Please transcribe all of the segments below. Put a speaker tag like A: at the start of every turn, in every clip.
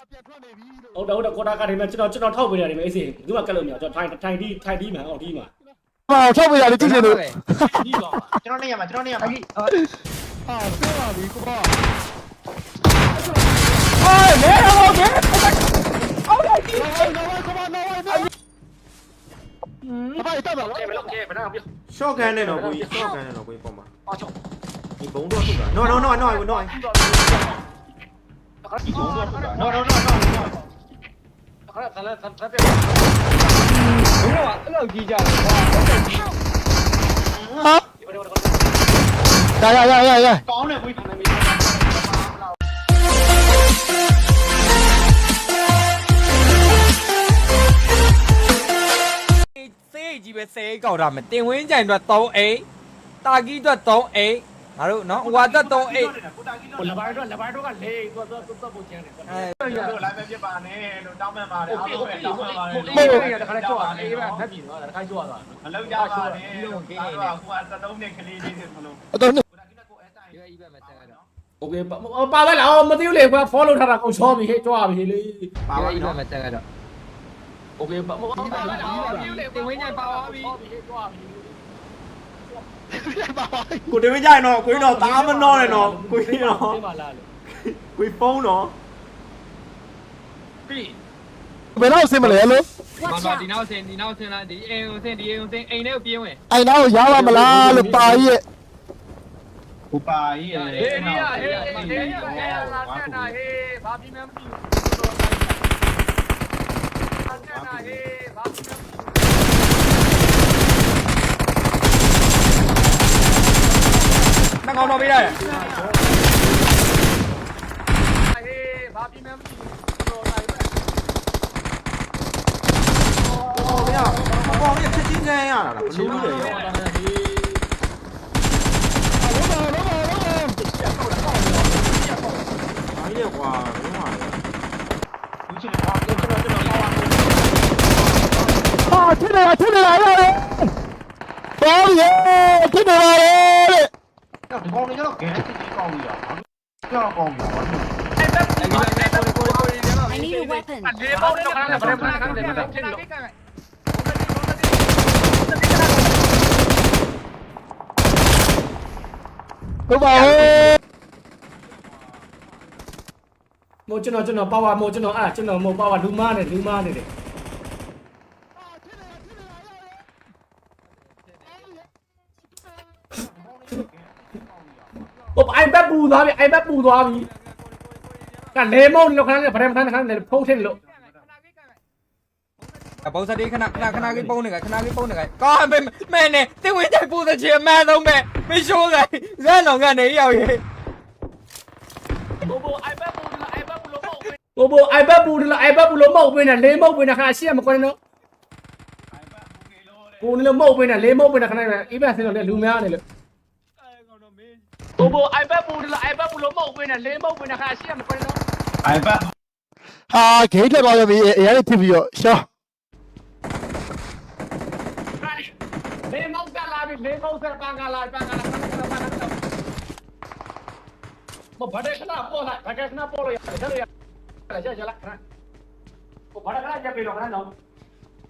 A: ဟုတ်တယ်ဟုတ်တယ်ကော်တာကတွေမှာကျွန်တော်ကျွန်တော်ထောက်ပေးရတယ်မအေးစေဘူးမှကတ်လို့မရကျွန်တော်ထိုင်ထိုင်ဒီထိုင်ဒီမှာအောင်ဒီမှာ
B: ဟောထောက်ပေးရတယ်ကြည့်နေလို့
A: ဒီပါ
C: ကျွန်တော်နေရမှာကျွန်တော်နေရမှာ
B: ဟာပြောပါပြီကွာ
A: ဟေးမဲဟော
B: မဲအော်လိုက်ဒီနော်ကွာနော်ကွာဘာတက်ပါလဲ
A: ဘယ်လောက်ကျဲဘယ်လောက်ပြော
D: short gun နဲ့တော့ကိုကြီး short gun နဲ့တော့ကိုကြီးပုံပါ
A: အော်ချော
D: ဒီဘုံတော့ထုတ်တာ no no no no no no
A: ခါဒီဘုံတော့ခါဒီဘုံတော့
C: နော်နော်နော်နော်
A: ခါဆက်လက်ဆက်ပြ
E: ဘယ်တော့အဲ့လိုကြီးကြတယ်ကွာ
B: ဟာ
A: ဒီဘယ်တော့
B: ရရရရရ
C: ကောင်းတယ်ကိုကြီး
A: နေမီ
E: စေးကြီးပဲစေးကောက်တာမယ်တင်ဝင်းကြိုင်အတွက်3အိတ်တာကီအတွက်3အိတ် ငါတို့နော်ဟွာသက်38
A: ဟိုလဘိုင်းတော့လဘိုင်းတော့ကလေသူကသူကပုံချမ်းတယ်
E: အဲ
C: တို့လိုက်ပဲဖြစ်ပါနဲ့လို့တောင်းပန်ပါတယ်အားလုံးပဲတောင်းပန်ပါတယ်
A: လို့ဟုတ်ကဲ့တခါလဲကြောက်တာအေးပဲဖက်ပြီနော်တခါကြောက်တာ
C: မလောက်ကြပါနဲ့ဒီလိုကိနေဟိုက73နဲ့ကလေးလေးနဲ့ဆိုလို့
B: အတော့
C: ဒီအိ
E: ပဲမတက်တော့
A: Okay ပါပါလားမသိဘူးလေကွာ follow ထားတာကုန်ချောပြီဟဲ့ကြွားပြီလေ
D: ပါပါလား
E: မတက်တော့
A: Okay ပါပါလားမသိဘူးလေတင်ဝင်းညပါပါပြီကြွားပြီ
D: ကိုတင်မကြရင်တော့ကိုကြီးတော့တားမနှောနဲ့တော့ကိုကြီးတော့
A: ဒီမှာလာလို့
D: ကိုကြီးဖုန်းတော့
A: ပြီ
B: ဘယ်တော့ဆင်းမလဲလို့
E: မမဒီနောက်ဆင်ဒီနောက်ဆင်လာဒီအိမ်ကိုဆင်ဒီအိမ်ကိုဆင်အိမ်ထဲကိုပြေးဝင်
B: အိုင်တော့ရောက်ပါမလားလို့ပါကြီးရဲ့
C: ကိုပါကြီးရဲ့
A: ဟေးဟေးဟေးဟေးဟေးလာတဲ့နာဟေးဘာပြီးမှမပြီးဘူးနာဟေးဘာပြီးမှ
E: နှကောင်တော့ပေးရတယ်
A: ဟေးဘာပြီးမှမပြီးဘူးတော့နိုင်ပဲ
D: ဟောဗျာဟောဗျာချက်ချင်းကန်ရတာလားဘလို့လဲရော
B: လောပါလောပါလောပါ
D: အားရကွာဘယ်မှာလဲ
C: ဘူးချင်တယ်ကျွန်တော်ကျွန်တော်ကျွန်တော်ဟော
B: ဟာထင်းနေတာထင်းနေတာရတယ်တော်ပြီထင်းနေတာ လေ
C: တော့ဒီကောင်လေးကတော့ဂဲစစ်ကြီးကောင်းပြီอ่ะကြောက်ကောင်းပြီ
E: အဲ့ဒီလိုက်ကိုကိုကိုဒီမှာ
F: I need a weapon.
A: လေဘောတော့ခဏခဏခဏခဏခဏဖြစ်လို့
B: ဟုတ်ပါဘူး
A: မို့ကျွန်တော်ကျွန်တော်ပါဝါမို့ကျွန်တော်အဲ့ကျွန်တော်မို့ပါဝါလူမားနေလူမားနေတယ်ဟိုအိုင်ဘက်ပူ သွားပြီအိုင်ဘက်ပူသွားပြီကလေမုံလို့ခဏနဲ့ဗရမ်ခဏခဏနဲ့ဖုံးထင်းလို့
E: အပုံစံဒီခဏခဏခဏလေးပုံနေကခဏလေးပုံနေကကောင်းပဲမဲနဲ့တင်ဝင်းကြိုင်ပူတဲ့ချေမဲဆုံးပဲမရှိုးကဇက်လောင်ကနေရောက်ရေ
A: ဘိုဘိုအိုင်ဘက်ပူလို့အိုင်ဘက်ပူလို့မဟုတ်ဘူးဘိုဘိုအိုင်ဘက်ပူလို့အိုင်ဘက်ပူလို့မဟုတ်ဘူးနဲ့လေမုံပင်ခဏရှေ့မကွန်းနော်ကိုနေလို့မဟုတ်ဘူးနဲ့လေမုံပင်ခဏနဲ့အေးဘက်ဆင်းလို့လူများနေလို့ ဘိုဘို iPad ပူတယ်လား iPad ပူလို့မဟုတ်ဘူးနဲ့လေးမဟုတ်ဘူးနဲ့ခါရှိရမခွင့်တော့
C: အိုင်ဘတ်
B: ဟာဂိတ်တက်သွားပြီအရင်ဖြစ်ပြီးတော့ရှော
A: လေးမဟုတ်ကလာပြီလေးမဟုတ်ဆက်ပန်းကလာပန်းကလာပန်းကလာပန်းကလာမဘာတဲ့ခဏပေါ်လာဘာတဲ့ခဏပေါ်လို့ရတယ်ရတယ်ရတယ်ရရလာခဏကိုဘာတဲ့ခဏကြပ်ပြီးတော့ခဏတော့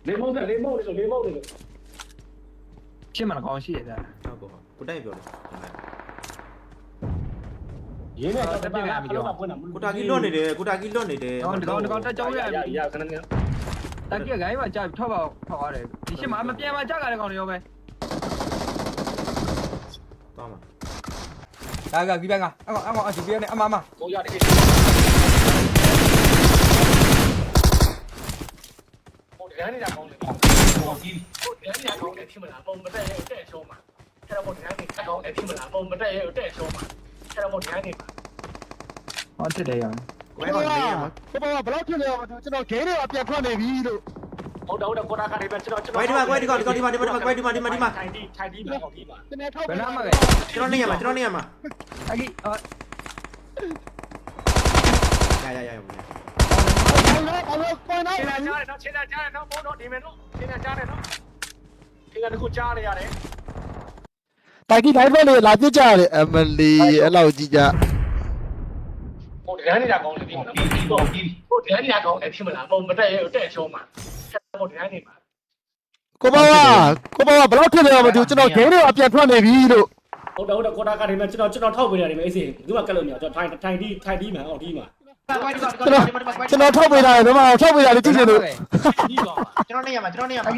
A: လေးမဟုတ်တယ်လေးမဟုတ်တယ်ဆိုလေးမဟုတ်တယ်လို့
E: ရှင်းမလားကောင်းရှိရတယ်
D: ဟုတ်ကောကိုတိုင်ပြောတယ်
A: ရင်းနဲ့တော့တက်ပြပြီးတော့
D: ကိုတာကြီးလွတ်နေတယ်ကိုတာကြီးလွတ်နေတယ်
E: ကောင်းဒီကောင်ဒီကောင်တက်ကြောင်းရပြီ
A: ရခဏနေ
E: တက်ကခိုင်းမှာကြာထောက်ပါထောက်ရတယ်ဒီရှင်းမှာမပြန်မှာကြာကြတဲ့ကောင်တွေရောပဲ
D: သွားမှာ
E: ဒါကဒီဘက်ကအကောင်အကောင်အစီပြနေအမမ
A: ကိုရတယ်ဟိုတရားနေတာကောင်းတယ်
C: ဟောကြီး
A: ဟုတ်တယ်ညာကောင်းတယ်ဖြစ်မလားပုံမတက်ရဲ့တဲ့ရှုံးမှာအဲ့တော့ဘုရားနေကောင်းတယ်ဖြစ်မလားပုံမတက်ရဲ့တဲ့ရှုံးမှာ အဲ့တော့ဘုရားနေ
E: ဟောတက်တယ်ရ
D: ကိုယ်ကနေရမှာ
B: ဘယ်တော့ဘယ်လောက်ဖြစ်လဲကျွန်တော်ဂိတ်တွေကပြန်ထွက်နေပြီလို့
A: ဟုတ်တော့ကိုတာခါလေးပဲကျွန်တော်ကျွန်
D: ကိုယ်ဒီမှာကိုယ်ဒီကောင်ဒီကောင်ဒီမှာဒီမှာဒီမှာကိုယ်ဒီမှာဒီမှာဒီမှာ
A: ထိုင်ဒီထိုင်ဒီမှာဟောဒီမှာ
B: တနေ့ထောက်
E: ဘယ်နာမှာလဲ
D: ကျွန်တော်နေရမှာကျွန်တော်နေရမှာ
E: အကြီးအော်
D: ရရရရ
B: ဘာလို့ဘာလို့ပေါ်နေ
A: ခြေ
B: လဲ
A: လာကြားတယ်နော်ခြေလာကြားတယ်နော်ဘုံတော့ဒီမယ်နော်ခြေလာကြားတယ်နော်ခြေကတခုကြားနေရတယ်
B: တိုင်ကြီး live လေးလာပြကြရတယ်အမလီအဲ့လောက်ကြည့်ကြ
A: ဟိုဒီလမ်းနေတာကောင်းတယ်ဒီမှာ
C: ပြီးပြီးပေါ့ပြီး
A: ဟိုဒီလမ်းနေတာကောင်းတယ်ဖြစ်မလားပုံမတက်ရဲတက်ချောမှာဟိုဒီလမ်းနေမှာ
B: ကိုဘောကကိုဘောကဘယ်လောက်ထစ်လဲမသိဘူးကျွန်တော်ဂိမ်းတွေအပြန်ထွက်နေပြီလို့
A: ဟုတ်တယ်ဟုတ်တယ်ကိုတာကဒီမှာကျွန်တော်ကျွန်တော်ထောက်ပေးရတယ်မအေးစေဒီမှာကက်လို့မရကျွန်တော်ထိုင်ထိုင်ဒီထိုင်ဒီမှာဟောဒီမှာ
C: ကွိုက်ဒီကွိုက်
B: ကျွန်တော်ကျွန်တော်ထောက်ပေးတာလေဒီမှာထောက်ပေးတာလေကြည့်ချင်လို့
A: ဒီပါ
C: ကျွန်တော်နေရမှာကျွန်တော်နေရမှာ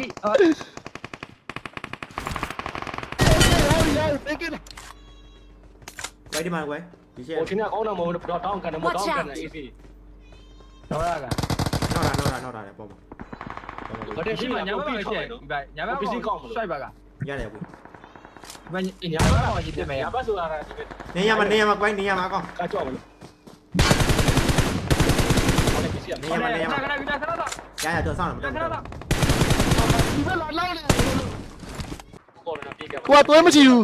D: ဝိုင်းဒီမှာဝိုင်းဒီရှက်
A: ဟိုချင်းကကောင်းတော့မဟုတ်တော့တောင်းကန်တယ်မတောင်းကန်တယ်အေးစေ
E: တော့ရက
D: နောက်တာနောက်တာနောက်တာလေပေါ့ပါ
A: ဘာတဲ့ရှိ
E: ရှိ
A: မှ
E: မှ
A: ညာ
E: ညာ
A: မ
E: ဘက်
A: ပြီး
E: မှာ
A: ရှ
E: ရှ
A: က်
E: က်ဒီဘက်ညာဘက်
A: ပစ္စည်းကောင်းမလို့
E: ဆွိုက်ပါက
D: ရတယ်ဘူး
E: ဒီဘက်ညာဘက်မှာရစ်ပြမယ်ရ
A: ညာဘက်ဆိုတာဒီ
D: နေရမှာနေရမှာကွိုင်းနေရမှာကောင်း
A: ကကြောက်မလို့ဟောလေပစ္စည်း
D: နေ
A: က
D: ရမှာနေရမှာ
E: ခဏခဏခဏခဏတော့
D: ရရတော့ဆောင်းတယ်မ
E: ခဏ
D: တော်
E: တော့
A: ကော်လည်းပြေးခဲ့ပါ
B: ကိုကသွေးမချီဘူး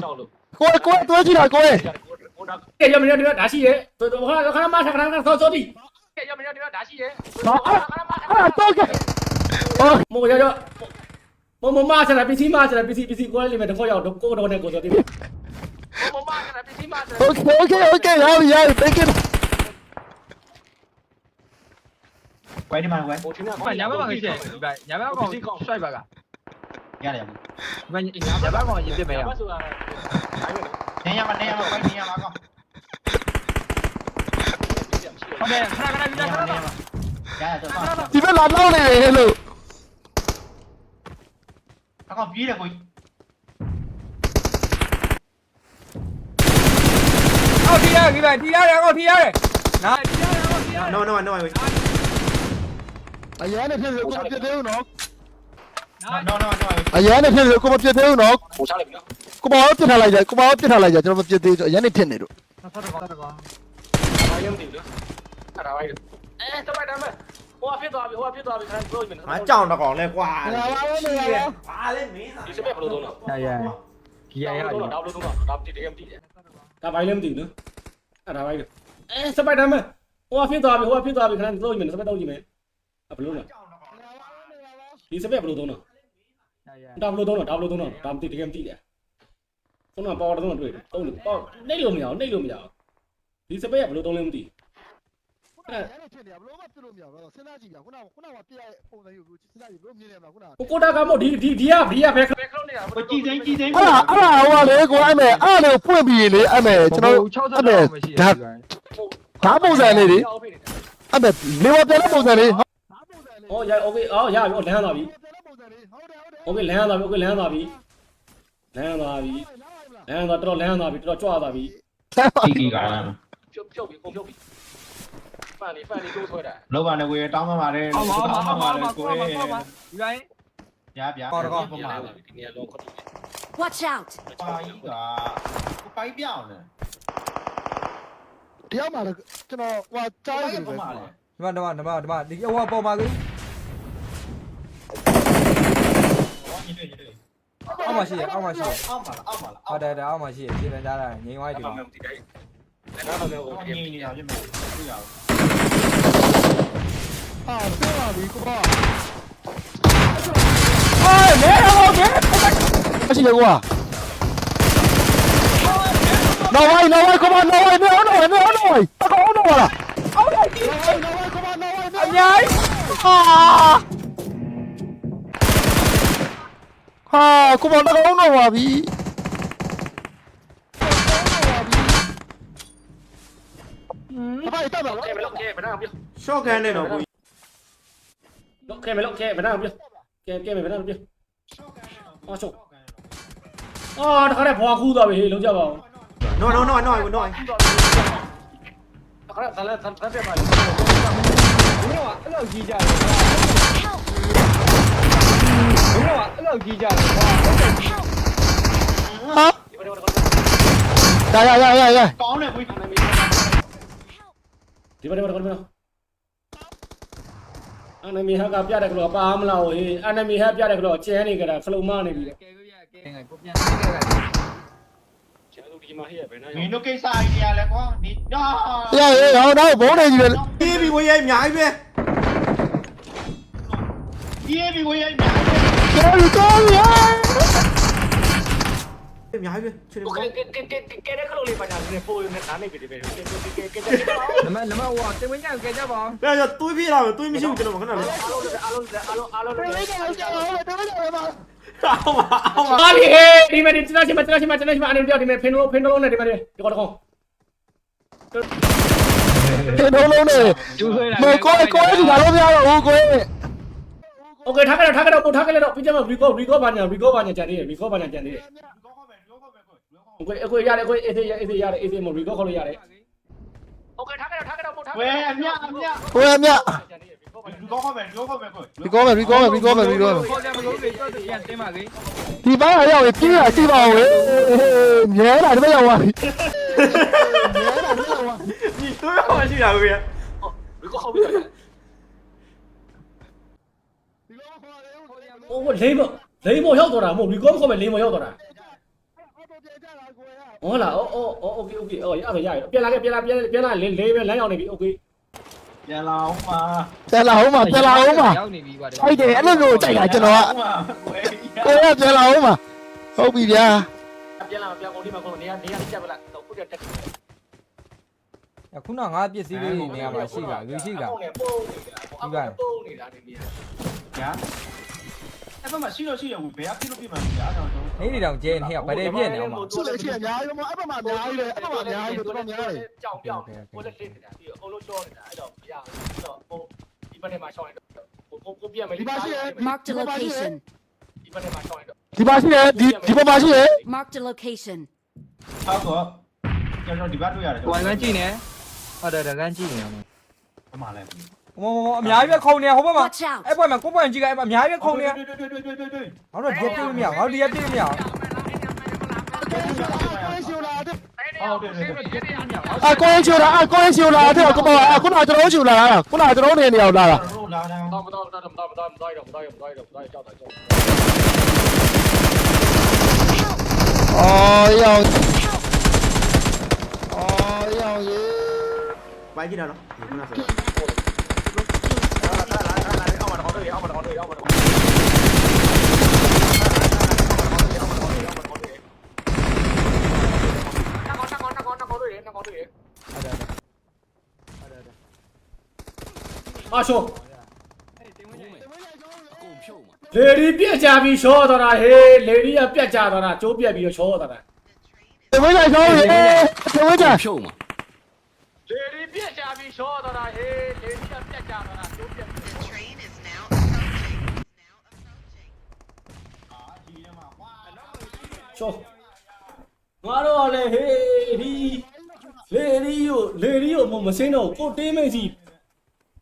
B: ကိုကကိုကသွေးချီတာကိုရဲ့
A: ကိုတော့ကဲရမရတော့ဒါရှိရဲတော့ခါခါမခါခါသောသောတိကဲရမရတော့ဒါရှိရဲ
B: ဟာဟာတော့ကဲအော်
A: မောရရမမမဆရာပစ္စည်းမဆရာပစ္စည်းပစ္စည်းကိုလည်းလည်းတော့ရောက်တော့ကိုတော့နဲ့ကိုသောတိမမဆရာပစ္စည်းမဆရာ
B: Okay okay okay ရပြီရပြီ thank you
A: 乖，你慢乖。
E: 我听到，快，两百万块钱，一百，两百万块，帅吧个。
C: ရတယ်ဘူး
E: ဒီဘက်ညာဘက်ကောင်ရစ်ပြမယ်ရ
A: ညာဘက်ဆိုတာ
C: နေရမှာနေရမှာကွိုက်နေရမှာကောင်း
E: ဟုတ်တယ်ခဏခဏခဏခဏတော့
C: ရရတော့ဆောင်း
B: ဒီဘက်လာလောက်နေတယ်လို့
C: အကောင်ပြေးတယ်ကို
E: အော်ထီရတယ်ဒီဘက်ထီရတယ်အော်ထီရတယ်နာထီရတယ်အော်ထီရတယ်
D: no no no ဝိုင်း
B: အရန်နဲ့ဖြစ်လို့ကိုမပြတ်သေးဘူးနော်
C: နော်နော်နော်
B: အရန်နဲ့ဖြစ်လို့ကိုမပြတ်သေးဘူးနော်
A: ဟိုချလိုက်ပြီနော်
B: ကိုဘောပြစ်ထားလိုက်ကြကိုဘောပြစ်ထားလိုက်ကြကျွန်တော်မပြတ်သေးဘူးအရန်နဲ့ဖြစ်နေလို့
E: ဆက်တော့ဆက်တော့
A: ဘာရုံးတည်လို့အဲ့ဒါပါအဲတပိုက်တမ်းဟိုဖြစ်သွားပြီဟိုဖြစ်သွားပြီခဏပြောရင်
D: ငါကြောင်တော့ကောင်လဲကွာ
B: နေပါဦးနေပါဦး
D: ဘာလဲမင်းစား
A: ဒီစပက်ဘယ်လိုသုံးတော့
E: ရရဂီယာရ
A: တော့ဒါဘယ်လိုသုံးတော့ဒါတကယ်မသိတယ်ဒါဘိုင်းလည်းမသိဘူးနော်အဲ့ဒါဘိုင်းအဲစပိုက်တမ်းဟိုဖြစ်သွားပြီဟိုဖြစ်သွားပြီခဏပြောရင်စပက်တော့ကြည့်မယ်ဘယ်လိုလဲဒီစပက်ဘယ်လိုသုံးတော့
E: ရရ
A: ဒါဘလို့သုံးတော့ဒါဘလို့သုံးတော့ဒါမသိတကယ်မသိတယ်သုံးတော့ပေါ်တော့သုံးတော့တွေ့တယ်သုံးလို့ပေါ့နှိပ်လို့မရအောင်နှိပ်လို့မရအောင်ဒီစပယ်ကဘလို့သုံးလဲမသိ
B: အဲ့ဒါဖြစ်နေရဘလို့မဖြစ်လို့မရဘူးစဉ်းစားကြည့်ပြခုနကခုနကပြရပုံစံယူစဉ်းစားကြည့်ဘလို့မြင်နေမှာခုနက
A: ကိုတာကမို့ဒီဒီဒီကဒီကဘယ်ခလုံးနေတာ
C: ဘကြည့်တိုင်းကြည့်တိုင်း
B: အဲ့ဒါအဲ့ဒါဟိုကလေကိုအဲ့မဲ့အဲ့လေပွင့်ပြီးလေအဲ့မဲ့ကျွန်တော်အဲ့မဲ့ဒါဒါပုံစံလေးလေအဲ့မဲ့လေဝပြန်တဲ့ပုံစံလေးဟုတ်ပုံစံလေး
A: ဟောရ okay အော်ရပြီအော်လမ်းလာပြီ
B: ပုံစံလေးဟုတ်တယ် ဟုတ်တယ်
A: ，OK，လမ်းသွားပြီ，OK，လမ်းသွားပြီ，လမ်းသွားပြီ，လမ်းသွားတော်တော်လမ်းသွားပြီတော်တော်ကြွသွားပြီ
C: ကြည်ကြည်ကလာ
A: ပြုတ်ပြုတ်ပြီကုန်ပြုတ်ပြီဖန်လေးဖန်လေးတိုးဆွဲတာ
C: လောကလည်းကိုတောင်းမှပါတယ်
E: အော်ပါ
C: တော
E: ပါ
C: င်းမှ
E: ပါ
C: ပါ
E: ပါ
C: လေကို
E: ပါပါပါဒီပိုင်း
C: ရပြ
E: ဟောတော့
C: ပုံ
A: ဒီ
C: မှာ
A: လမ်းသွားပြီဒီနေရာလုံးခွတ်ပြီ
F: Watch out!
C: ပါကြီးကကိုပိုက်ပြောင်းတယ်
B: တရားမှာကျွန်တော်ဟိုကြားရတယ်ပဲ
C: ပုံမှာလေ
E: ဒီမှာဒီမှာဒီမှာဒီမှာဒီဟိုပေါ်မှာကြီး
C: ဟောညီတွေ့ညီတွေ့
E: အောက်မှာရှိရအောက်မှာရှိရ
C: အောက်မှာလားအောက်မှာလား
E: ဟုတ်တယ်တယ်အောက်မှာရှိရပြင်ပန်းကြတာငိမ့်သွားပြီဒီ
A: အဲ့
E: မှာ
A: မှမသိတယ်အဲ့တော့လည်း
C: ဟော
A: ဟို
C: ညီနေတာဖြစ်မယ်တွေ့ရအောင်
B: ဟာပြောပါပြီကိုဘော
E: အေးလေဟိုကေ
B: မရှိလေကွာနော်ဝိုင်းနော်ဝိုင်းကိုဘောနော်ဝိုင်းနော်နော်ဝိုင်းနော်နော်ဝိုင်းအကောင်နော်လား
E: အောက်လိုက်ကြီး
B: နော်ဝိုင်းနော်ဝိုင်းကိုဘောနော်ဝိုင်း
E: အများကြီး ဟာ
B: ဟာကိုဘောတော့နော်ပါပြီဘာပဲတက်ပါလား
A: ကဲမလို့ကဲမနာပြ
D: ရှော့ကန်နေတော့ကို
A: လို့ကဲမလို့ကဲမနာပြကဲကဲမနာပြအော်ချုပ်အော်တခါတည်းဘွားခူးသွားပြီဟေးလုံးကြပါဦး
D: no no no no no
A: တခါတည်းသလဲသလဲပြပါလေ
E: ဘုရားအဲ့လိုကြီးကြတယ် ဘုရားအဲ့လိုကြီးကြတယ်ကွာ
B: ဟာရရရရရ
C: ကောင်းတယ်ကို
A: ဒီဘက်ဒီဘက်ဒီဘက်အန်မီဟာကပြတဲ့ကလောပါမလားဟေးအန်မီဟာပြတဲ့ကလောကျဲနေကြတာခလုံးမနေပြီလေ
E: ကဲကိုရကဲကိုပြန်နေခဲ့တယ်
A: ကျဲတို့ဒီမှာဟေးဘယ်နဲ့
C: မင်းတို့ကိစ္စအိုင်ဒီယာလဲကွာဒီတော့
B: ရရဟောတော့ဘုံနေကြီးပဲ
D: ပြေးပြီးကိုရဲအများကြီးပဲ
C: ပြေးပြီးကိုရိုက်များ
B: ကျော်ကျော်ရ
D: အများကြီးပဲချွေ
A: ကဲ
D: ကော
A: ကဲကဲကဲကဲတဲ့ခလုံးလေးပါညာနေပိုးနေနားနေပြီဒီပဲကဲကဲကဲကဲကဲ
E: နမနမဟိုတင်ဝင်ကြကဲကြပါအောင်။
D: ဒါကြတွေးပြေးလာမယ်တွေးမရှိဘူးကျွန်တော်ခဏလေး
A: အားလုံးအားလုံးအားလုံးအားလုံး
B: တော်လေးကြောက်ကြောက်တော်လေးကြောက်ပါ။
D: အောင်ပါအောင်ပါ
A: အားဒီဒီမဲ့ဒီကျွန်တော်ရှိမကျွန်တော်ရှိမကျွန်တော်ရှိမအနေနဲ့ဒီမဲ့ဖင်လုံးဖင်လုံးနဲ့ဒီမဲ့ဒီကောတော့
B: ဒီလုံးလုံးနဲ့
E: ကျူးဆွဲတာ
B: မကိုကိုဒီလာလို့မရတော့ဘူးကို
A: โอเคထားကြတော့ထားကြတော့ပို့ထားကြတော့ပြီးကြမှာ record record ဘာညာ record ဘာညာကြံသေးတယ် record ဘာညာကြံသေးတယ်โอเคအခုရတယ်အခုအေးသေးအေးသေးရတယ်အေးသေးမ record ခေါ်လို့ရတယ်โอเคထားကြတော့ထားကြတော့ပို့ထား
C: ဝဲအမြအမြ
B: ကိုအမြ
C: လူကောင်းခေါ်မယ်လူကောင်းခေါ်မယ်ကို
B: ဒီကောမယ်ဒီကောမယ်ဒီကောမယ်ဒီကောမယ်
E: ခေါ်ကြမလို့လေတော့ပြန်တင်းပါလေ
B: ဒီဘာရောက်ပြေးရစီပါဦးမြဲတာဒီမဲ့ရောက်သွားပြီမြဲတာဒီမဲ့ရောက်သွား
D: ။ဒီတွေးရမရှိတာကိုရ
A: record ခေါ်ပြီးတော့
B: ဟို
A: လိမ့်မလိမ့်မရောက်တော့တာမဟုတ် record ခေါ်မယ်လိမ့်မရောက်တော့တာဟုတ်လားအော်အော်အော် okay okay အော်ရတော့ရရပြန်လာခဲ့ပြန်လာပြန်လာပြန်လာလေးလေးပဲလမ်းရောက်နေပြီ okay
C: ပြန်လာအောင်ပါ
B: ပြန်လာအောင်ပါပြန်လာအောင်ပါ
E: ရောက်နေပြီကွာ
B: ဟုတ်တယ်အဲ့လိုမျိုးကြိုက်တာကျွန်တော်ကကိုရပြန်လာအောင်ပါဟုတ်ပြီဗျာ
A: ပြန်လာပြန်ကုန်ဒီမှာကုန်နေရနေရကြက်ပလားတော့ခုတက်တက်အ
E: ခုနငါပစ္စည်းလေးနေရာမှာရှိတာလူရှိတာ
A: ဒီကပုံနေတာဒီနေရာ
C: ညာအဲ့ဘက်မှာရှိတော့ရှိရဘူးဘယ်ကပြလို့ပြမှန်းကြားတော့တော့
E: နေနေတောင်ကျဲနေဟဲ့ဗတဲ့ပြည့်နေအောင်ပါ
B: ရှိတယ်ရှိတယ်အများကြီးမအဲ့ဘက်မှာအများကြီးလေအဲ့ဘက်မှာအများကြီးတော်တော်များတယ်
A: ကြောင်ပြောင်းကိုလက်လေးနေတာပြီးအကုန်လုံးရှော့နေတာအဲ့တော့မရဘူးတော့ဟိုဒီဘက်ထဲမှာရှော့နေတော့ကိုကိုပြတ်မယ်
F: Marked a location.
A: ဒီဘက်ထဲမှာရှော့နေတော့
B: ဒီပါရှိတယ်ဒီဒီဘက်မှာရှိတယ်
F: Marked a location.
C: ဟောတော့ကျွန်တော်ဒီဘက်တွေ့ရတယ်
E: ဝိုင်းဝန်းကြည့်နေဟုတ်တယ်တကန်းကြည့်နေအောင်
C: ဘယ်မှာလဲ
E: ဟိုအများကြီးပဲခုံနေဟိုဘက်မှာ
F: Watch out.
E: အဲ့ဘက်မှာကိုပွင့်ကြည့်ကအဲ့အများကြီးပဲခုံနေ
C: တွေ့တွေ့တွေ့တွေ့တွေ့တွေ့
E: ငါတို့ဒီပြည့်မရငါတို့ဒီပြည့်မရ
C: ဟုတ်တယ်တယ်
B: အကိုင်းချိုလာအကိုင်းချိုလာတဲ့ကမအခုနကျွန်တော်ချိုလာတာခုနကျွန်တော်နေနေအောင်လာတာ
C: တို့လာတယ်
A: တော့မတော့တော့မတော့မတော့မတော့မတော့မတော့မတော့ကြောက်တာကြောက်
B: အော်ရောင်အော်ရောင်ရေ။
D: ပိုက်ကြည့်တာနော်။ဒီခုနဆို
A: အောက်မှာ တော့တော့အောက်မှာတော့တော့အောက်မှာတော့အာရှောလေဒီပြက်ကြပြီးရှောတော့တာဟေးလေဒီကပြက်ကြတော့တာကျိုးပြက်ပြီးတော့ရှောတော့တာ
B: တဝဲကြရောင်းရေတဝဲကြ
A: လေဒီပြက်ကြပြီးရှောတော့တာဟေးလေဒီကပြက်ကြတော့တာကျိုးပြက်ပြီး
G: train is now approaching. Now approaching.
A: ရှောငါတော့လေဟေးဒီလေဒီကိုလေဒီကိုမစင်းတော့ကိုတေးမိတ်စီ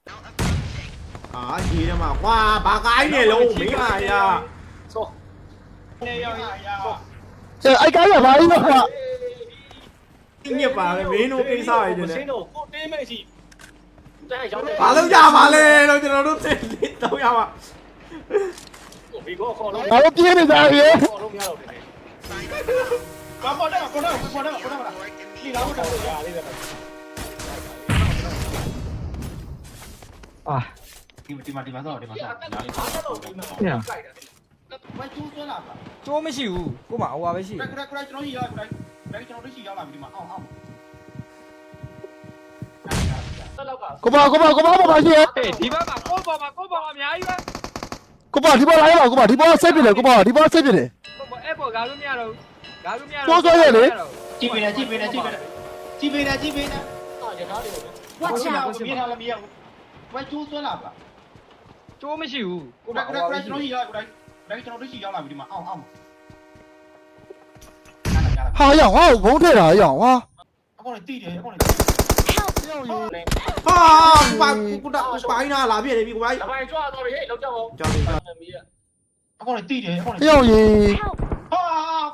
G: Now approaching.
D: ။အာရေးတယ်မှာကွာဘာကိုင်းနေလုံးမင်းဟာရ
A: ဆော
C: နေရရရ
B: အဲ့ကိုင်းရပါလိမ့်တော့။
D: ညစ်ပါပဲမင်းတို့ကိစ္စရည်
A: မ
D: နေ
A: စင်းတော့ကိုတေးမိတ်စီတဲ့ရောက်တယ်။
D: ဘာလို့ကြပါလဲလို့ကျွန်တော်တို့သိလေးတော့ရပါ
A: ဘီကောခေါ်လို့
B: ငါတို့ပြေးနေကြရေ
A: ခေါ်လို့မရတော့တယ်
C: ဘာပေါ်တယ်ပေါ်တယ်ပေါ်တယ်ပေါ်တယ်
G: Report
C: ဒီ
G: immediately.
C: လောက်တော့
A: ရလေးပဲ
E: အာ
C: ဒီဒီမှာဒီမှာတော့ဒီမှာတော့ညာလေး
A: အားတော့ဒီမှာကြိုက်တယ်
C: ဝဲကျိုးသွင်းလာပါ
E: ကျိုးမရှိဘူးကိုမဟိုပါပဲရှိ
C: ခရခရခရကျွန်တော်ကြီးရောက်လိုက်ဘယ်ကျွန်တော်တို့ရှိရောက်လာပြီဒီမှာအောင်အောင်
A: တက်လောက်က
B: ကိုပါကိုပါကိုပါပါပါရှိရေ
E: ဟေးဒီဘက်မှာကိုပေါ်မှာကိုပေါ်မှာအများကြီးပဲ
B: ကိုပါဒီပေါ်လာရအောင်ကိုပါဒီပေါ်ဆက်ပြတယ်ကိုပါဒီပေါ်ဆက်ပြတယ်
E: ကိုပေါ်အဲ့ပေါ်ကားလို့မရတော့ကားလို့မရ
C: ကြည့်ပေးတယ်ကြည့်ပေးတယ်ကြည့်ပေးတယ်ကြည့်ပေးတယ်ကြည့်ပေးတယ်ကြည့်ပေးတယ်
A: အာရထားတယ်
F: Watch
C: ဘာ
F: out.
C: လို့မြင်ထားလဲမရဘူးဝဲကျိုးသွင်းလာပါ
E: ကျိုးမရှိဘူးကို
C: ခ
E: မ
C: ရ
E: ဟို
C: ခရ
E: ပါ
C: ခရ
E: ပဲ
C: ကျွန်
E: ရှိ
C: တော်ကြီးရောက်လိုက်ဘယ်ကျွန်တော်တို့ရှိရောက်လာပြီဒီမှာအောင်အောင်
B: ဟာရအောင်ဟာဘုံထဲတာရအောင်ဟာ
C: အကောင်တိတယ်အကောင်
B: ရောင်ရေ။
D: ဟာဘာကုတာပိုင်းနာလာပြည့်နေပြီကိုပိုင်း
A: လပိုင်းကြွားတော့ဟေးလောက်ကြအောင်။
D: ကြောက်တယ်
A: မီးရ
C: အကောင်တိတယ်အကောင်
B: ရောင်ရေ
C: ဟာ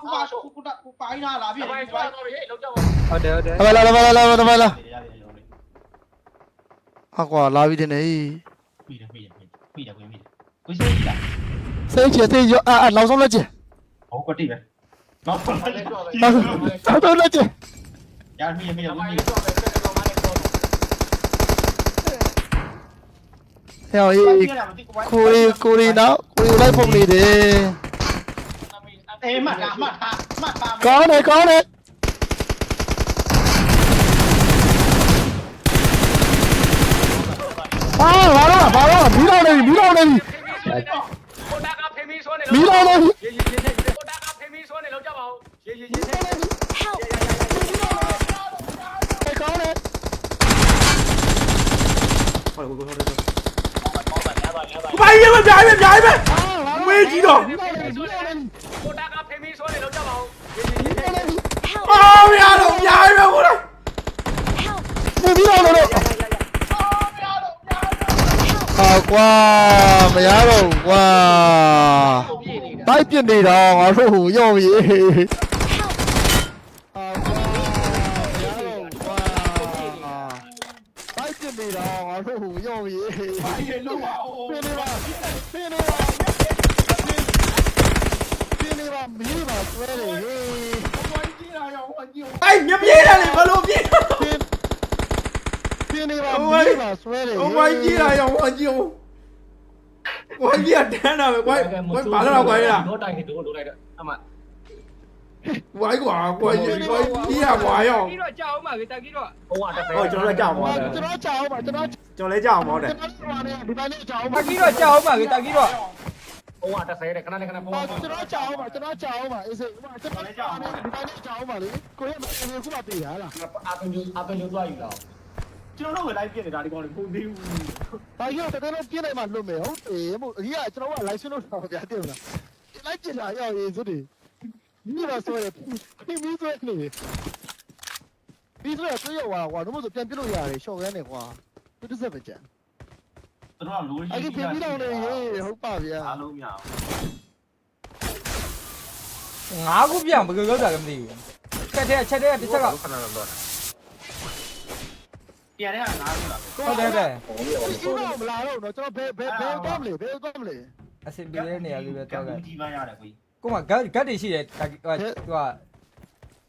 C: ကူပါကူတာကူပိုင်းလာလာပြီ
A: လပိုင်းကြွားတော့ဟေးလောက်ကြအောင်
E: ဟုတ်တယ်ဟုတ်တယ်
B: လာလာလာလာလာလာလာ
C: ရတယ်ရတယ်
B: ဟာကွာလာပြီတင်နေ
C: မိတယ်မိတယ်မိတယ်မိတယ်ကိုစိတ်ကြီးလား
B: စိတ်ချေစိတ်ရောအာနောက်ဆုံးလက်ချေ
C: ဟုတ်ကတိပဲနောက်ဆုံး
A: လပိုင်းကြွားပဲ
B: နောက်ဆုံးလက်ချေ
C: ရမိရမိရ
A: လ
C: မိ
A: ပိုင်း
C: ရ
A: ကြွားပဲဆက်တော့မနေတော့
B: ရောင်ရေကိုရီကိုရီနောက်ကိုရီလိုက်ပုံနေတယ်
C: အေးမတ်လားမတ်ဟာမမှတ်ပါမယ်
B: ကောင်းတယ်ကောင်းတယ်အာဘာလို့ဘာလို့မီးတော့နေပြီမီးတော့နေပြီ
A: ကိုတာကဖေမီဆိုနေ
B: မီးတော့နေပြီ
A: ရေရေရေကိုတာကဖေမီဆိုနေလောက်ကြပါဦးရေရေရေ
H: Help!
B: ကောင်းတယ်
I: ဟုတ်ကိုကိုဟုတ်တယ်
D: ကို ပိုင်ရမပြိုင်မပြိုင်မဝေးကြီးတော့
B: မီးတော့နေပြီမီးတော့နေပြီ
A: ကိုတာကဖေမီဆိုနေလောက်ကြပါဦးရေရေရေ
B: မီးတော့နေပြီ
H: Help!
D: အော်မရတော့ပြိုင်မကို လား
H: Help!
B: မီးတော့နေတော့အာကွာမရတော့ဘူးကွာတိုက်ပြစ်နေတော့ငါတို့ဟိုရော့ပြီ
H: Help!
B: အာကွာမရတော့ကွာတိုက်ပြစ်နေတော့ငါတို့ဟိုရော့ပြီ
C: ဒီလိုပါဦး
B: ပြနေပါပြနေပါပြနေပါမီးပါဆွဲတယ်ဟေး
C: ဘွားကြီးလာရောဟိုကြီး
D: အဲ့မြပြေးတယ်လေဘလို့ပြေး
B: ပြနေပါမီးပါဆွဲတယ်
D: ဟိုပိုင်ကြီးလာရောဟိုကြီးဟိုကြီးကတန်းတာပဲကွိုင်းကွိုင်းဘာလို့တော့ကွိုင်းလား
A: တော့တိုင်နေတော့လိုလိုက်တော့အမ
D: ကွိုင်းကွာကွိုင်းကြီးကွိုင်းကြီးရကွာရော
E: ပြီးတော့ကြောက်အောင်ပါကေတာကြီးတော့
A: ဘုံကတစ်ဖက်
D: ဟုတ်ကျွန်တော်လည်းကြောက်ပါ
B: ကျွန်တော်ကြောက်ပါကျွန်တော်
D: ကျွန်တော်လည်းကြောက်ပါတဲ့
B: ကျွန်တော်ပါနေဒီပိုင်းလေးကြောက်ပါ
E: တာကြီးတော့ကြောက်အောင်ပါကေတာကြီးတော့
A: ဘုံကတစ် ဖက်တဲ့ခဏလေးခဏဘုံက
B: ကျွန်တော်ကြောက်ပါကျွန်တော်ကြောက်ပါအေးစေကျွန်တော်ကြောက်ပါဒီပိုင်းလေးကြောက်ပါလေကိုရမင်းခုမှပြေးရလား
A: အာပင်ကျူအာပင်ကျူသွားယူတော့
C: ကျွန်တော်တို့ပဲလိုက်ပြနေတာဒီကောင်လေးပုံသေးဘူး
B: ဒါကြီးတော့တကယ်လို့ပြင်းနိုင်မှလွတ်မယ်ဟုတ်အေးမို့အကြီးကကျွန်တော်က live လို့တော့ဗျာတင်မလားလိုက်ပြလာရောက်ရေးစွတ်တယ်ဒီမှာဆွဲတယ်ပြီးပြီးဆွဲနေပြီးဆွဲတွေ့ရကွာကွာတော့မဆိုပြန်ပြလို့ရတယ်ရှော့ရမ်းနေကွာသူတစ်စက်ပဲကြံ
C: ကျွန်တော်လို
B: အဲ့ဒီပြင်ပြီးတော့လေဟေးဟုတ်ပါဗျာ
C: အားလုံးမရအောင်
E: ငါးခုပြန်ဘယ်လိုလုပ်တာလဲမသိဘူးချက်တဲ့ချက်တဲ့တစ်ချက်က
A: ခဏတော့
C: ပြန်တဲ့ကငါးခုလာ
E: ဟုတ်တယ်တဲ့
B: ဒီတော့မလာတော့တော့ကျွန်တော်ဘယ်ဘယ်ဘယ်တော့မလဲဘယ်တော့မလဲ
E: အစင်ပြေတဲ့နေရာလေးပဲတောက်လိုက်
C: ကြီးပန်းရတယ်ကိုကြီး
E: ကိုမဂတ်ဂတ်တွေရှိတယ်ဟိုဟိုသူက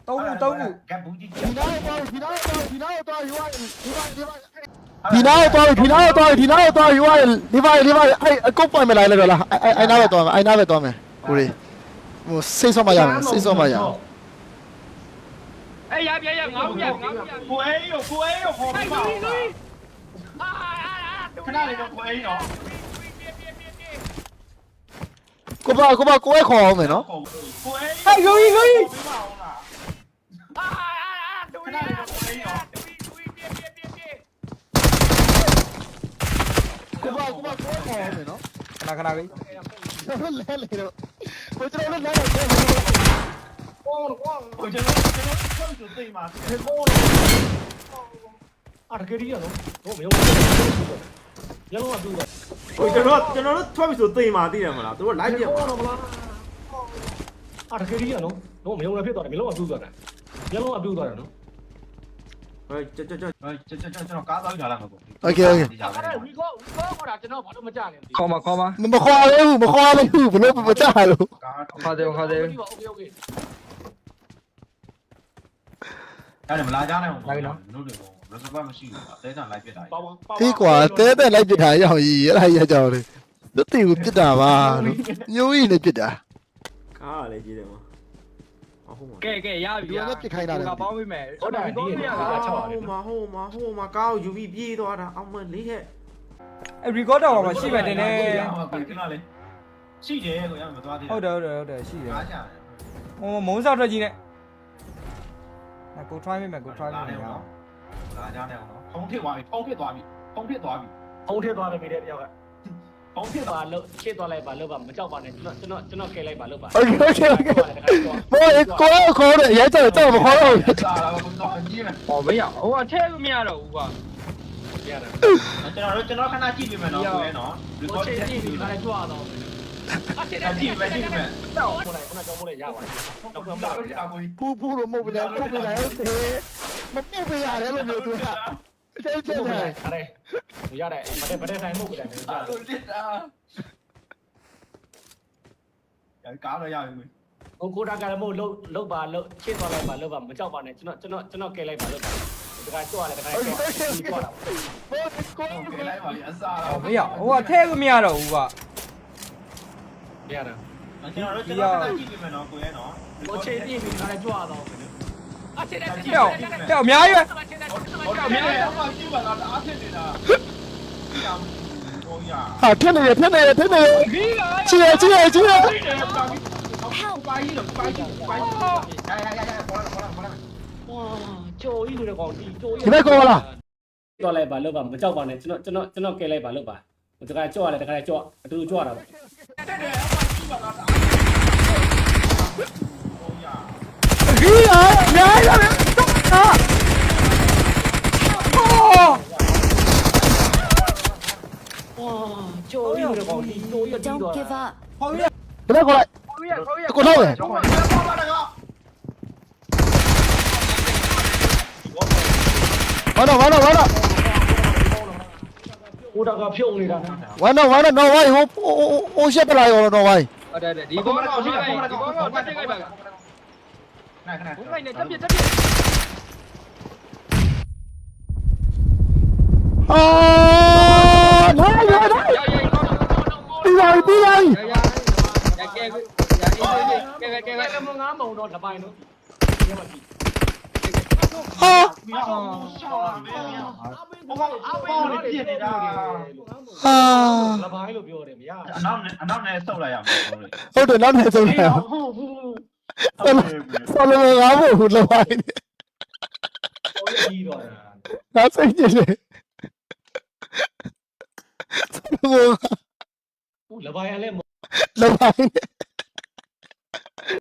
E: သုံးခုသုံးခု
C: ကပ်ဘူးကြီး
B: ဒီနားတော့ဒီနားတော့ဒီနားတော့ယူရဒီပါဒီပါ ဒီနားတော့ဒီနားတော့ဒီနားတော့ယူရဒီပါဒီပါအဲ့အကုတ်ပွင့်မလိုက်လဲတော့လားအဲ့အဲ့နားပဲတော့မယ်အဲ့နားပဲတော့မယ်ကိုရီဟိုစိတ်ဆော့မရမယ်စိတ်ဆော့မရအောင်
E: အေးရပြရငါးခုပြန်ငါးခုပြန်
C: ကိုအေးရောကိုအေးရောခေါ်ပြီးပါဦး
A: အာအာအာ
C: ခဏလေးတော့ကိုအေးရော
B: ကိုပါကိုပါကိုယ်ခေါ်အောင်မယ်နော်
C: ကိုအေး
E: ဟဲ့လူကြီးလူကြီး
C: ပြီးပါဦးလား
A: အာအာဒူ
C: ခဏ
A: ရီ
C: လေးတော့ကိုအေးရော
A: ဒူရီဒူရီပြေပြေပြေပြေ
B: ကိုပါကိုပါကိုယ် ခေါ်အောင်မယ်နော်
E: ခဏခဏလေး
B: ကျွန်တော်လဲလေတော့ကိုကျွန်တော်လဲလဲတယ်
A: ကောင်းကောင်း
C: ကိုကျွန်တော်ကျွန်တော်ဆက်ပြီးသိမှာ
A: ကောင်းအာတကယ်ကြီးရနော်ဟိုမယုံဘူးရလုံးကတူတော့
D: ဟိုကျွန်တော်ကျွန်တော်တို့ထွက်ပြီဆိုသိမှာသိတယ်မလားသူတို့ live ပြ
A: ကောင်းတော့မလားအာတကယ်ကြီးရနော်ဟိုမယုံလည်းဖြစ်သွားတယ်မလုံးကတူသွားတယ်ရလုံးကတူသွားတယ်နော်
D: ဟိုကျွန်တော်ကျွန်တော်
C: ကျွန်တော်ကျွန်တော်ကားသွားကြလာမှာပေါ့
B: โอเคโอเค
A: အဲ့ဒါဝီကောဝီကောခေါ်တာကျွန်တော်ဘာလို့မကြလဲ
E: ခေါ်မခေါ်မ
B: မခေါ်ရဘူးမခေါ်ရဘူးဘလို့မကြလို့
C: ကား
E: ခေါ်တယ်ခေါ်တယ်
A: โอเคโอเค
C: အဲ့ဒါမလာကြနိုင်ဘူးတို့တွေပေါ့ reserve မရှိဘူးအသေးချာလိုက်ပြတာ
A: ပေါင်းပေါင်း
B: ဒီကွာတဲတဲလိုက်ပြစ်တာရောက်ကြီးအဲ့ဒါရကြောင်လေတတိကိုပြစ်တာပါလို့ညိုးကြီးနေပြစ်တာ
D: ကားကလည်းကြီးတယ်မှာအ ဟုတ်မှာ
E: ကဲကဲရပြီကပေါင်းပေးမယ်
A: ဟုတ်တယ်ဒီက
D: ဟိုမှာဟိုမှာဟိုမှာကားကိုယူပြီးပြေးသွားတာအောင်မလေးဟဲ့
E: အဲ recorder မှာရှိမှတင်နေ
C: ခဏလေးရှိတယ်ကိုရမသွားသေး
E: ဟုတ်တယ်ဟုတ်တယ်ဟုတ်တယ်ရှိတယ်
C: အားချတယ်
E: ဟိုမုံစောက်ထွက်ကြီးနဲ့ငါကို try မိမယ်ကို try မိမယ်ရအောင်
C: လာကြတယ်နော်ဖုံးဖြစ်သွားပြီဖုံးဖြစ်သွားပြီဖုံးဖြစ်သွားပြီ
A: ဖုံးထည့်သွားတယ်မိတဲ့တယောက်က ဖုံးထည့်သွားလို့ချစ်သွားလိုက်ပါလို့ပါမကြောက်ပါနဲ့ကျွန်တော်ကျွန်တော်ကျွန်တော်ကဲလိုက်ပါလို့ပါ
B: โอเคโอเคโอเคဘောကိုခေါ်တယ်ရဲကြောင်တော့မခေါ်တော့ဘူး
C: စားလာတော့ကြီးမယ်
E: ဟောမရဟိုအထက်မရတော့ဘူးကွာ
A: ရတယ်
C: ကျွန်တော်ကျွန်တော်ခဏကြည့်ပြမယ်နော်ကိုနော်
A: ကိုချစ်ကြည့်ပြီးခါလေးကြွားတော့အချစ်ကြည့်ပဲကြည့်ပဲတော့ခဏခဏကြောင်းမိုးလေးရပါတယ်တော့တော့တော့ရ
B: ပူပူလို့မဟုတ်ဘူးလေပူပူလာတယ်မပူပရတယ်လို့ပြောသူကတဲတဲ
A: ဟုတ်
B: တဲ
A: ကဲ့ ရရတယ်ဗတဲ့ဗတဲ့ဆိုင်မဟုတ်ကြတယ်ရတအာယ်
C: လို့လက်အာရကားတော့ရပြီ
A: မင်းကိုကိုတာကလည်းမဟုတ်လုတ်လုတ်ပါလုတ်ချစ်သွားလိုက်ပါလုတ်ပါမကြောက်ပါနဲ့ကျွန်တော်ကျွန်တော်ကျွန်တော်ကဲလိုက်ပါလုတ်ပါဒီကကျွတ်ရတယ်ဒီကကျွတ်
B: ရတ
C: ယ်ဟုတ်ကဲ့လိုက်ပါပြီအစား
E: တော့မရဟိုကထဲကမရတော့ဘူးက
A: ရတယ်
C: ကျွန်တော်တို့ကျွန်တော်တို့ကြည့်ပြီမယ်နော်ကိုရဲနော်
J: ကိုချေပြင်းပြီးကလည်းကျွတ်ရ
E: တော့အ
A: ချေတဲ့ တယောက်တယောက်
E: အများကြီးပဲ
C: ဟုတ်တယ်မင်းလည်းတော့မှကြည့်ပါလားအားဖြစ်နေတာဟာ
B: ဖြစ်နေရဖြစ်နေရဖြစ်နေရချီရချီရချီရ
C: ပိုင်းတော့ပိုင်းပိုင်းရရရရပေါ်လာပေါ်လာပေါ်လာ
J: ကျိုးကြီးလိုကောင်ဒီကျိုးကြီး
B: ဒီဘက်ကောလား
A: တော့လိုက်ပါလောက်ပါမကြောက်ပါနဲ့ကျွန်တော်ကျွန်တော်ကျွန်တော်ကဲလိုက်ပါလောက်ပါတခါကြောက်ရတယ်တခါကြောက်အတူတူကြောက်ရတာပေါ့
C: ဒီရ
B: ရရရတော့
F: Don't give up.
B: Cái đấy còn lại. Còn đâu rồi? Vào đâu,
C: vào đâu, vào đâu.
B: 우다가 병이라나.
J: 완전 완전 너
B: 와이 호 오시아 빨라요 너 와이. 네네 이거 이거
C: 이거 짜증이 봐. 나 그나. 뭔가 있네 점비 점비. 아 တော့လပိုင်းတော့ဒီမှာပြီ
B: ဟာ
C: ဘောဘောဘောလေးပြစ်နေတာ
B: ဟာ
J: လပိုင်းလို့ပြောတယ်မရ
C: အနောက်အနောက်နဲ့ဆုတ်လိုက်ရမယ်
B: ဟုတ်တယ်နောက်နဲ့ဆုတ်လိုက်
J: ဟုတ်ဟုတ်
B: ဆော်လောငါ့ဘူးလပိုင်းငါစိတ်ကြည့်တယ်ဆော်လောငါ့ဘူး
J: လပိုင်းလည်း
B: လပိုင်း